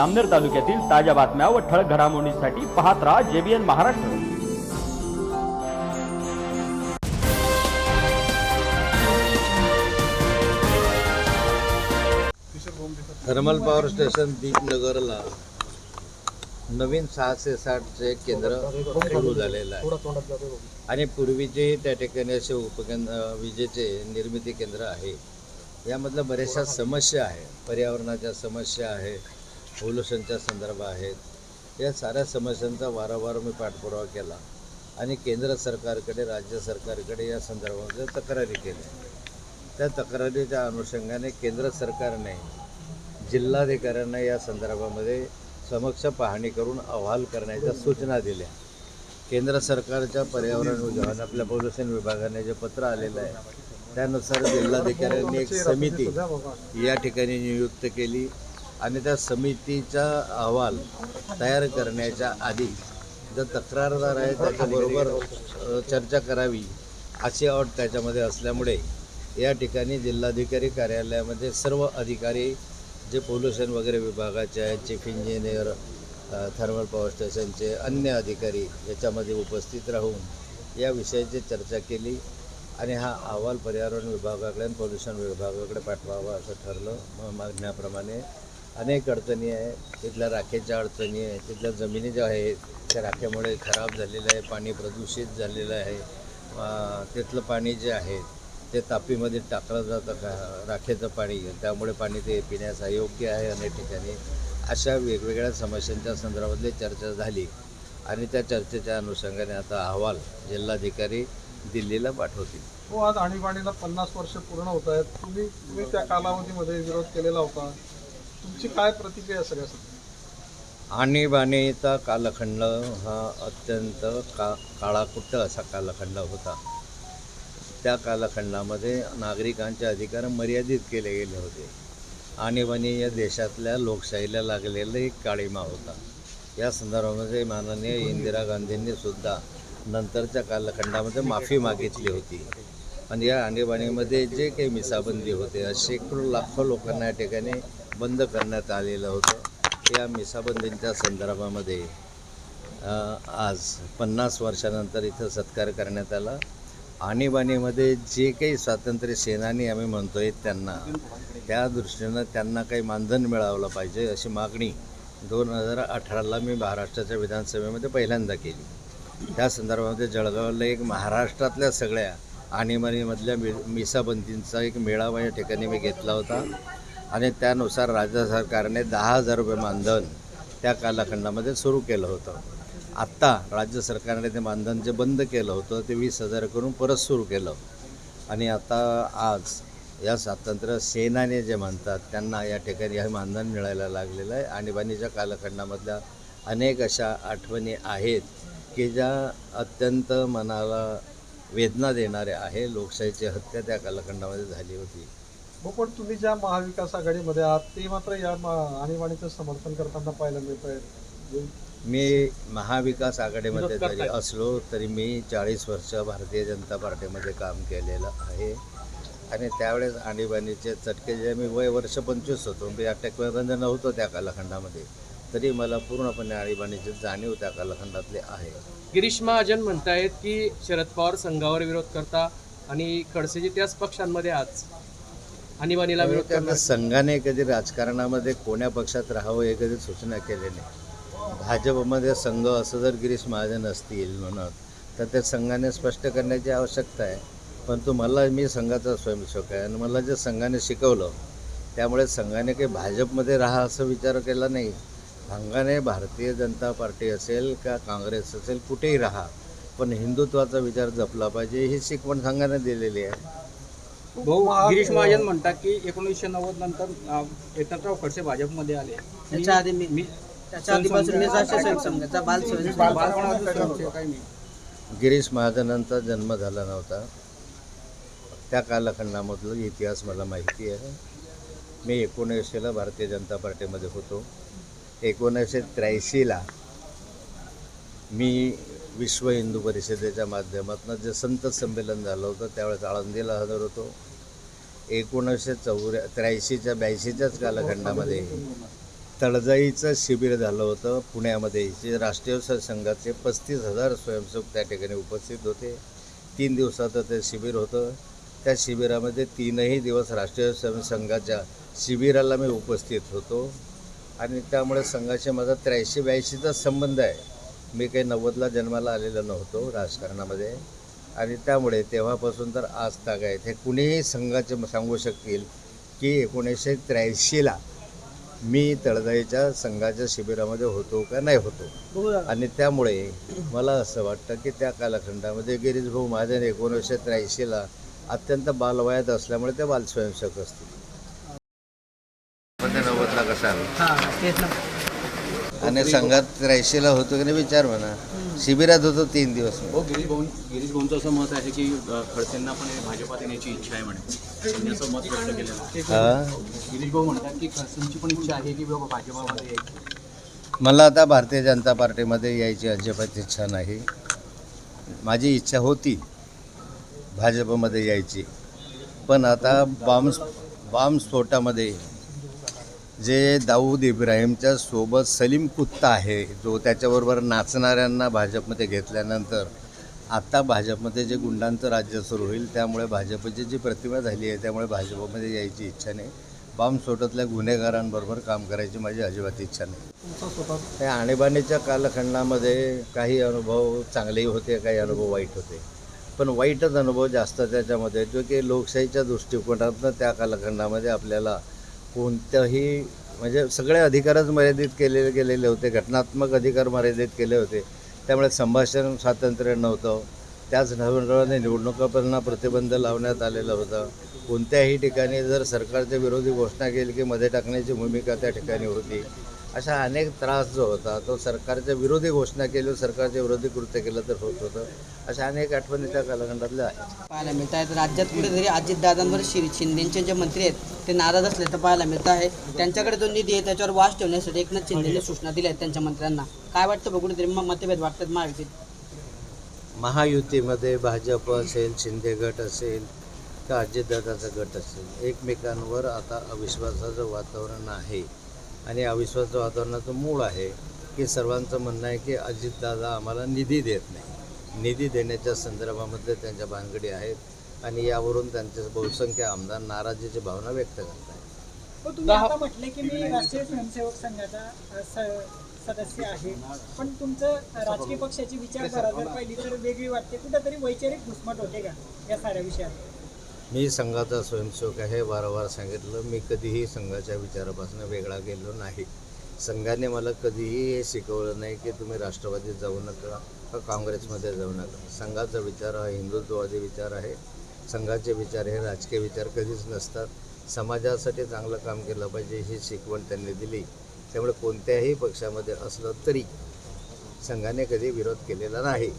आमनेर तालुक्यातील ताज्या बातम्या व ठळक घडामोडींसाठी पाहत राहा JBN Maharashtra. Thermal power station दीपनगरला नवीन सहाशे साठचे केंद्र सुरू झालेलं आहे. आणि पूर्वीचे त्या ठिकाणी असे उपकेंद्र विजेचे निर्मिती केंद्र आहे. यामधल्या बऱ्याचशा समस्या आहे. पर्यावरणाच्या समस्या आहे. पोल्युशनच्या संदर्भ आहेत. या साऱ्या समस्यांचा वारंवार मी पाठपुरावा केला आणि केंद्र सरकारकडे राज्य सरकारकडे या संदर्भामध्ये तक्रारी केल्या. त्या तक्रारीच्या अनुषंगाने केंद्र सरकारने जिल्हाधिकाऱ्यांना या संदर्भामध्ये समक्ष पाहणी करून अहवाल करण्याच्या सूचना दिल्या. केंद्र सरकारच्या पर्यावरण विभागाने आपल्या पोल्युशन विभागाने जे पत्र आलेलं आहे त्यानुसार जिल्हाधिकाऱ्यांनी एक समिती या ठिकाणी नियुक्त केली. आणि त्या समितीचा अहवाल तयार करण्याच्या आधी जो तक्रारदार आहे त्याच्याबरोबर चर्चा करावी अशी अट त्याच्यामध्ये असल्यामुळे या ठिकाणी जिल्हाधिकारी कार्यालयामध्ये सर्व अधिकारी जे पोल्युशन वगैरे विभागाचे आहेत चीफ इंजिनियर थर्मल पॉवर स्टेशनचे अन्य अधिकारी याच्यामध्ये उपस्थित राहून या विषयाची चर्चा केली आणि हा अहवाल पर्यावरण विभागाकडे आणि पोल्युशन विभागाकडे पाठवावा असं ठरलं. म- मागण्याप्रमाणे अनेक अडचणी आहे तिथल्या राखेच्या अडचणी आहे तिथल्या जमिनी ज्या आहेत त्या राखेमुळे खराब झालेलं आहे पाणी प्रदूषित झालेलं आहे. तिथलं पाणी जे आहे ते तापीमध्ये टाकलं जातं का? राखेचं पाणी त्यामुळे पाणी ते पिण्यास अयोग्य आहे अनेक ठिकाणी. अशा वेगवेगळ्या समस्यांच्या संदर्भातली चर्चा झाली आणि त्या चर्चेच्या अनुषंगाने आता अहवाल जिल्हाधिकारी दिल्लीला पाठवतील. हो आज आणीबाणीला पन्नास वर्ष पूर्ण होत आहेत. तुम्ही तुम्ही त्या कालावधीमध्ये विरोध केलेला होता. तुमची काय प्रतिक्रिया सगळ्या आणीबाणीचा कालखंड हा अत्यंत का काळाकुट्ट असा कालखंड होता. त्या कालखंडामध्ये नागरिकांचे अधिकार मर्यादित केले गेले होते. आणीबाणी या देशातल्या लोकशाहीला लागलेला एक काळीमा होता. या संदर्भामध्ये माननीय इंदिरा गांधींनी सुद्धा नंतरच्या कालखंडामध्ये माफी मागितली होती. आणि या आणीबाणीमध्ये जे काही मिसाबंदी होते शेकडो लाखो लोकांना या ठिकाणी बंद करण्यात आलेलं होतं. या मिसाबंदींच्या संदर्भामध्ये आज पन्नास वर्षानंतर इथं सत्कार करण्यात आला. आणीबाणीमध्ये जे काही स्वातंत्र्य सेनानी आम्ही म्हणतोय त्यांना त्या दृष्टीनं त्यांना काही मानधन मिळावलं पाहिजे अशी मागणी दोन हजार अठराला मी महाराष्ट्राच्या विधानसभेमध्ये पहिल्यांदा केली. त्या संदर्भामध्ये जळगावला एक महाराष्ट्रातल्या सगळ्या आणीबाणीमधल्या मि मिसाबंदींचा एक मेळावा या ठिकाणी मी घेतला होता. आणि त्यानुसार राज्य सरकारने दहा हजार रुपये मानधन त्या कालखंडामध्ये सुरू केलं होतं. आत्ता राज्य सरकारने ते मानधन जे बंद केलं होतं ते वीस हजार करून परत सुरू केलं. आणि आता आज या स्वातंत्र्य सेनाने जे म्हणतात त्यांना या ठिकाणी हे मानधन मिळायला लागलेलं आहे. आणीबाणीच्या कालखंडामधल्या अनेक अशा आठवणी आहेत की ज्या अत्यंत मनाला वेदना देणाऱ्या आहे. लोकशाहीची हत्या त्या कालखंडामध्ये झाली होती. हो पण तुम्ही ज्या महाविकास आघाडीमध्ये आहात ते मात्र या मा- आणीबाणीचं समर्थन करताना पाहायला मिळत आहे मी महाविकास आघाडीमध्ये जरी असलो तरी मी चाळीस वर्ष भारतीय जनता पार्टीमध्ये काम केलेलं आहे. आणि त्यावेळेस आणीबाणीचे चटके जे मी वय वर्ष पंचवीस होतो मी अटॅकपर्यंत नव्हतो त्या कालखंडामध्ये. तरी मला पूर्णपणे आणीबाणीची जाणीव त्या कालखंडातली आहे. गिरीश महाजन म्हणतायत की शरद पवार संघावर विरोध करता आणि खडसेजी त्याच पक्षांमध्ये आज. आणीबाणीला विरोध त्यांना करणार. संघाने कधी राजकारणामध्ये कोण्या पक्षात राहावं हे कधी सूचना केली नाही. भाजपमध्ये संघ असं जर गिरीश महाजन असतील म्हणत तर त्या संघाने स्पष्ट करण्याची आवश्यकता आहे. परंतु मला मी संघाचा स्वयंसेवक आहे आणि मला जे संघाने शिकवलं त्यामुळे संघाने काही भाजपमध्ये राहा असं विचार केला नाही. संघाने भारतीय जनता पार्टी असेल का काँग्रेस असेल कुठेही राहा. पण हिंदुत्वाचा विचार जपला पाहिजे ही शिकवण संघाने दिलेली आहे. भाऊ गिरीश महाजन म्हणतात की एकोणीसशे नव्वद नंतर एकनाथराव खडसे भाजपमध्ये आले. त्याच्या आधी मी मी त्याच्या आधीपासून मी राष्ट्रीय संघाचा बाल गिरीश महाजनांचा जन्म झाला नव्हता. त्या कालखंडामधलं इतिहास मला माहिती आहे. मी एकोणऐंशीला भारतीय जनता पार्टीमध्ये होतो. एकोणीसशे त्र्याऐंशीला मी विश्व हिंदू परिषदेच्या माध्यमातून जे संत संमेलन झालं होतं त्यावेळेस आळंदीला हजर होतो. एकोणीसशे चौऱ्या त्र्याऐंशीच्या ब्याऐंशीच्याच कालखंडामध्ये तळजाईचं शिबिर झालं होतं. पुण्यामध्ये जे राष्ट्रीय संघाचे पस्तीस हजार स्वयंसेवक त्या ठिकाणी उपस्थित होते. तीन दिवसाचं ते शिबिर होतं. त्या शिबिरामध्ये तीनही दिवस राष्ट्रीय स- संघाच्या शिबिराला मी उपस्थित होतो. आणि त्यामुळे संघाशी माझा त्र्याऐंशी ब्याऐंशीचा संबंध आहे. मी काही नव्वदला जन्माला आलेलो नव्हतो राजकारणामध्ये. आणि त्यामुळे तेव्हापासून तर आज ताग आहेत. हे कुणीही संघाचे सांगू शकतील की एकोणीसशे त्र्याऐंशीला मी तळजाईच्या संघाच्या शिबिरामध्ये होतो का नाही होतो. आणि त्यामुळे मला असं वाटतं की त्या कालखंडामध्ये गिरीश भाऊ महाजन एकोणीसशे त्र्याऐंशीला अत्यंत बालवयात असल्यामुळे ते बाल स्वयंसेवक असतील. नव्वदला कसा हा आणि संघात त्र्याऐंशीला होतो की नाही विचार म्हणा. शिबिरात होतो तीन दिवस. हो गिरीश भाऊ गिरीश भाऊंचं असं मत आहे की खडसेंना पण भाजपात येण्याची इच्छा आहे म्हणे. त्यांनी असं मत व्यक्त केलेलं आहे. हा? गिरीश भाऊ म्हणतात की खडसेंची पण इच्छा आहे की बाबा भाजपामध्ये यायची. मला आता भारतीय जनता पार्टीमध्ये यायची अजिबात इच्छा नाही. माझी इच्छा होती भाजपमध्ये यायची. पण आता बॉम्ब बॉम्बस्फोटामध्ये जे दाऊद इब्राहिमच्या सोबत सलीम कुत्ता आहे जो त्याच्याबरोबर नाचणाऱ्यांना भाजपमध्ये घेतल्यानंतर आता भाजपमध्ये जे गुंडांचं राज्य सुरू होईल त्यामुळे भाजपची जी प्रतिमा झाली आहे त्यामुळे भाजपमध्ये यायची इच्छा नाही. बॉम्बस्फोटातल्या गुन्हेगारांबरोबर काम करायची माझी अजिबात इच्छा नाही. त्या आणीबाणीच्या कालखंडामध्ये काही अनुभव चांगलेही होते काही अनुभव वाईट होते. पण वाईटच अनुभव जास्त त्याच्यामध्ये जो की लोकशाहीच्या दृष्टिकोनातनं त्या कालखंडामध्ये आपल्याला कोणत्याही म्हणजे सगळे अधिकारच मर्यादित केलेले गेलेले होते. घटनात्मक अधिकार मर्यादित केले होते. त्यामुळे संभाषण स्वातंत्र्य नव्हतं. त्याच नव्याने निवडणुकांना प्रतिबंध लावण्यात आलेला होता. कोणत्याही ठिकाणी जर सरकारच्या विरोधी घोषणा केली की मध्ये टाकण्याची भूमिका त्या ठिकाणी होती. अशा अनेक त्रास जो होता तो सरकारच्या विरोधी घोषणा केली सरकारच्या विरोधी कृत्य केलं तर होत होतं. अशा अनेक आठवणी त्या कालखंडातल्या आहेत. पाहायला मिळत आहेत. राज्यात कुठेतरी अजितदादांवर शिर शिंदेचे जे मंत्री आहेत ते नाराज असले तर पाहायला मिळत आहे. त्यांच्याकडे जो निधी आहे त्याच्यावर वास ठेवण्यासाठी एकनाथ शिंदेने सूचना दिल्या आहेत त्यांच्या मंत्र्यांना. काय वाटतं बघ कुठेतरी मग मतभेद वाटतात महायुतीत. महायुतीमध्ये भाजप असेल शिंदे गट असेल का अजितदादाचा गट असेल? एकमेकांवर आता अविश्वासाचं वातावरण आहे. आणि अविश्वासाचं वातावरणाचं मूळ आहे की सर्वांचं म्हणणं आहे की अजितदादा आम्हाला निधी देत नाही. निधी देण्याच्या संदर्भामध्ये त्यांच्या भानगडी आहेत आणि यावरून त्यांचे बहुसंख्य आमदार नाराजीची भावना व्यक्त करत आहेत हो म्हटले की मी राष्ट्रीय स्वयंसेवक संघाचा सदस्य आहे. पण तुमचं राजकीय पक्षाची विचारधारा जर पाहिली तर वेगळी वाटते. कुठेतरी वैचारिक घुसमट होते का या साऱ्या विषयात? मी संघाचा स्वयंसेवक आहे वारंवार सांगितलं मी कधीही संघाच्या विचारापासून वेगळा गेलो नाही. संघाने मला कधीही हे शिकवलं नाही की तुम्ही राष्ट्रवादीत जाऊ नका का काँग्रेसमध्ये जाऊ नका. संघाचा विचार हा हिंदुत्ववादी विचार आहे. संघाचे विचार हे राजकीय विचार कधीच नसतात. समाजासाठी चांगलं काम केलं पाहिजे ही शिकवण त्यांनी दिली. त्यामुळे कोणत्याही पक्षामध्ये असलं तरी संघाने कधी विरोध केलेला नाही.